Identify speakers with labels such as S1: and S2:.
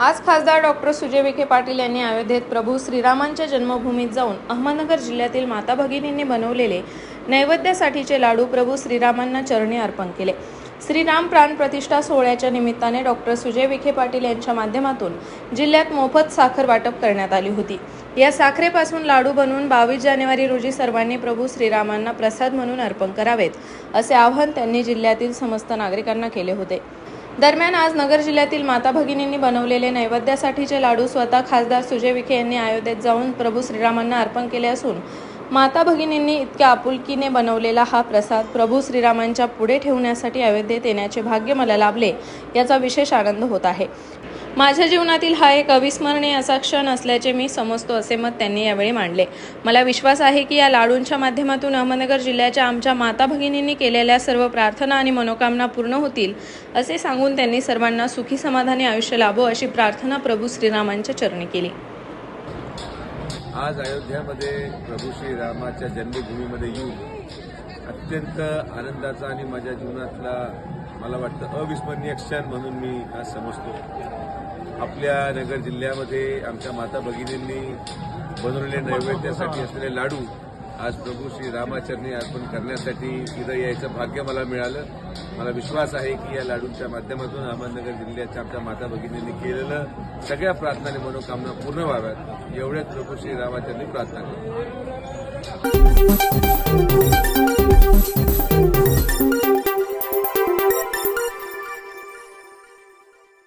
S1: आज खासदार डॉक्टर सुजय विखे पाटील यांनी अयोध्येत प्रभू श्रीरामांच्या जन्मभूमीत जाऊन अहमदनगर जिल्ह्यातील माता भगिनींनी बनवलेले नैवेद्यासाठीचे लाडू प्रभू श्रीरामांना चरणी अर्पण केले. श्रीराम प्राण प्रतिष्ठा सोहळ्याच्या निमित्ताने डॉक्टर सुजय विखे पाटील यांच्या माध्यमातून जिल्ह्यात मोफत साखर वाटप करण्यात आली होती. या साखरेपासून लाडू बनवून बावीस जानेवारी रोजी सर्वांनी प्रभू श्रीरामांना प्रसाद म्हणून अर्पण करावेत असे आवाहन त्यांनी जिल्ह्यातील समस्त नागरिकांना केले होते. दरम्यान आज नगर जिल्ह्यातील माता भगिनींनी बनवलेले नैवेद्यासाठीचे लाडू स्वतः खासदार सुजय विखे यांनी अयोध्येत जाऊन प्रभू श्रीरामांना अर्पण केले असून माता भगिनींनी इतक्या आपुलकीने बनवलेला हा प्रसाद प्रभू श्रीरामांच्या पुढे ठेवण्यासाठी अयोध्येत येण्याचे भाग्य मला लाभले याचा विशेष आनंद होत आहे. माझ्या जीवनातील हा एक अविस्मरणीय असा क्षण असल्याचे मी समजतो असे मत त्यांनी यावेळी मांडले. मला विश्वास आहे की या लाडूंच्या माध्यमातून अहमदनगर जिल्ह्याच्या आमच्या माता भगिनींनी केलेल्या सर्व प्रार्थना आणि मनोकामना पूर्ण होतील असे सांगून त्यांनी सर्वांना सुखी समाधानी आयुष्य लाभो अशी प्रार्थना प्रभू श्रीरामांच्या चरणी केली.
S2: आज अयोध्यामध्ये प्रभू श्रीरामाच्या जन्मभूमीमध्ये येऊन अत्यंत आनंदाचा आणि माझ्या जीवनातला मला वाटतं अविस्मरणीय क्षण म्हणून मी आज समजतो. आपल्या नगर जिल्ह्यामध्ये आमच्या माता भगिनींनी बनवलेले नैवेद्यासाठी असलेले लाडू आज प्रभू श्री रामाचरणी अर्पण करण्यासाठी इथं यायचं भाग्य मला मिळालं. मला विश्वास आहे की या लाडूंच्या माध्यमातून अहमदनगर जिल्ह्याच्या आमच्या माता भगिनींनी केलेलं सगळ्या प्रार्थना आणि मनोकामना पूर्ण व्हाव्यात. एवढ्याच प्रभू श्री रामाचरणी प्रार्थना करतो.